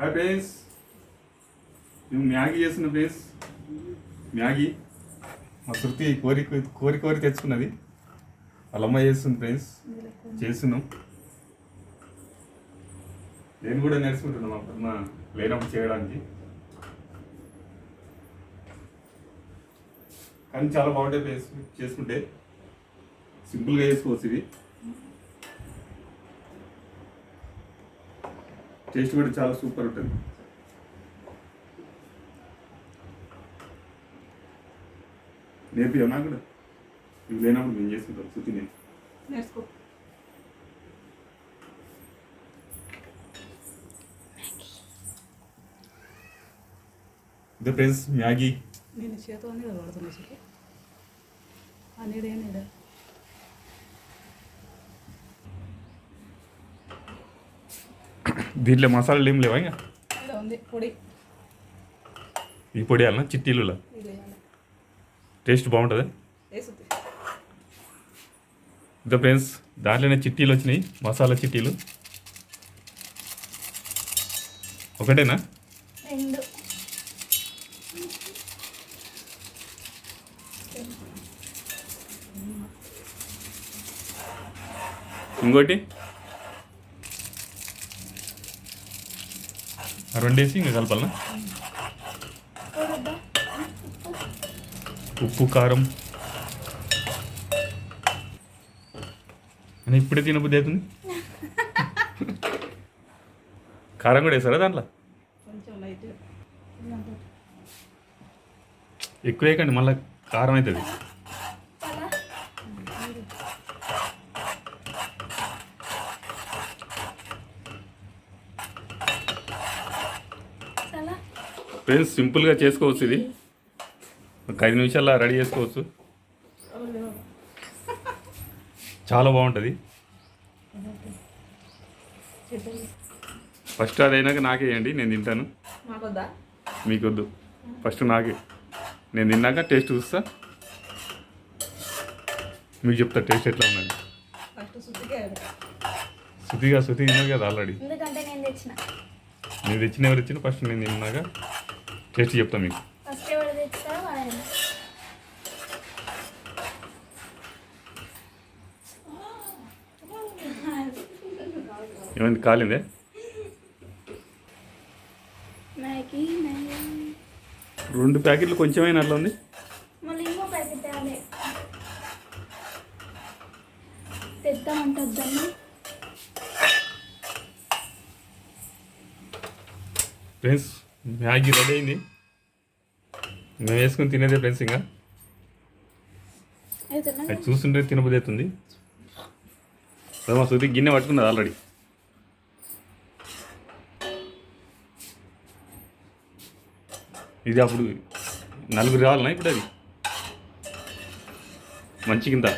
Hi friends. మేము Maggi చేసిన friends. Maggi. మా శృతి కోరి కోరి కోరి తెచ్చుకున్నది. వాళ్ళ అమ్మ చేస్తుంది ఫ్రెండ్స్. చేస్తున్నాం. నేను కూడా నేర్చుకుంటున్నాం అప్పుడు మా లేనప్పుడు చేయడానికి. కానీ చాలా బాగుంటాయి ఫ్రెండ్స్. చేసుకుంటే సింపుల్గా చేసుకోవచ్చు ఇది టేస్ట్ కూడా చాలా సూపర్ ఉంటుంది. నేర్పియా నాకు కూడా? ఇవి లేనప్పుడు నేను చేసుకుంటాను శృతి నేను. నేర్చుకో. ఇదే ఫ్రెండ్స్ మ్యాగీ. నేను చేతో నీడ పడుతున్నా చెప్పి ఆ నీడ ఏ నీడ? దీంట్లో మసాలాలు ఏం లేవా ఇంకా? పొడి. ఈ పొడి వేయాలన్నా చిట్టీలు టేస్ట్ బాగుంటుంది? ఇదే ఫ్రెండ్స్ దాంట్లోనే చిట్టీలు వచ్చినాయి మసాలా చిట్టీలు. ఒకటేనా? ఇంకోటి? రెండేసి ఇంకా కలపాలనా? ఉప్పు కారం. అని ఇప్పుడే తినబుద్ధి అవుతుంది? కారం కూడా వేసారా దాంట్లో? ఎక్కువ వేయకండి మళ్ళీ కారం అవుతుంది. ఫ్రెండ్స్ సింపుల్గా చేసుకోవచ్చు ఇది. ఒక ఐదు నిమిషాల్లో రెడీ చేసుకోవచ్చు. చాలా బాగుంటుంది. ఫస్ట్ అది అయినాక నాకే వేయండి నేను తింటాను. మాకొద్దా? మీకు వద్దు ఫస్ట్ నాకే. నేను తిన్నాక టేస్ట్ చూస్తా. మీకు చెప్తా టేస్ట్ ఎట్లా ఉన్నది శుద్ధిగా శృతిగా శృతి తిన్నది కదా ఆల్రెడీ. ఎందుకంటే నేను తెచ్చిన. నేను తెచ్చిన ఎవరు ఇచ్చిన ఫస్ట్ నేను తిన్నాక. టేస్ట్ చెప్తా మీకు ఏమైంది కాలిందే రెండు ప్యాకెట్లు కొంచెమైనా అట్లా ఉంది. ఫ్రెండ్స్ మ్యాగీ రెడీ అయింది. మేము వేసుకుని తినేదే ఫ్రెండ్స్ ఇంకా. అది చూస్తుంటే తినబుద్ధి అవుతుంది మా శృతి గిన్నె పట్టుకున్నది ఆల్రెడీ. ఇది అప్పుడు నలుగురు రావాలన్నా ఇప్పుడు అది మంచి కింద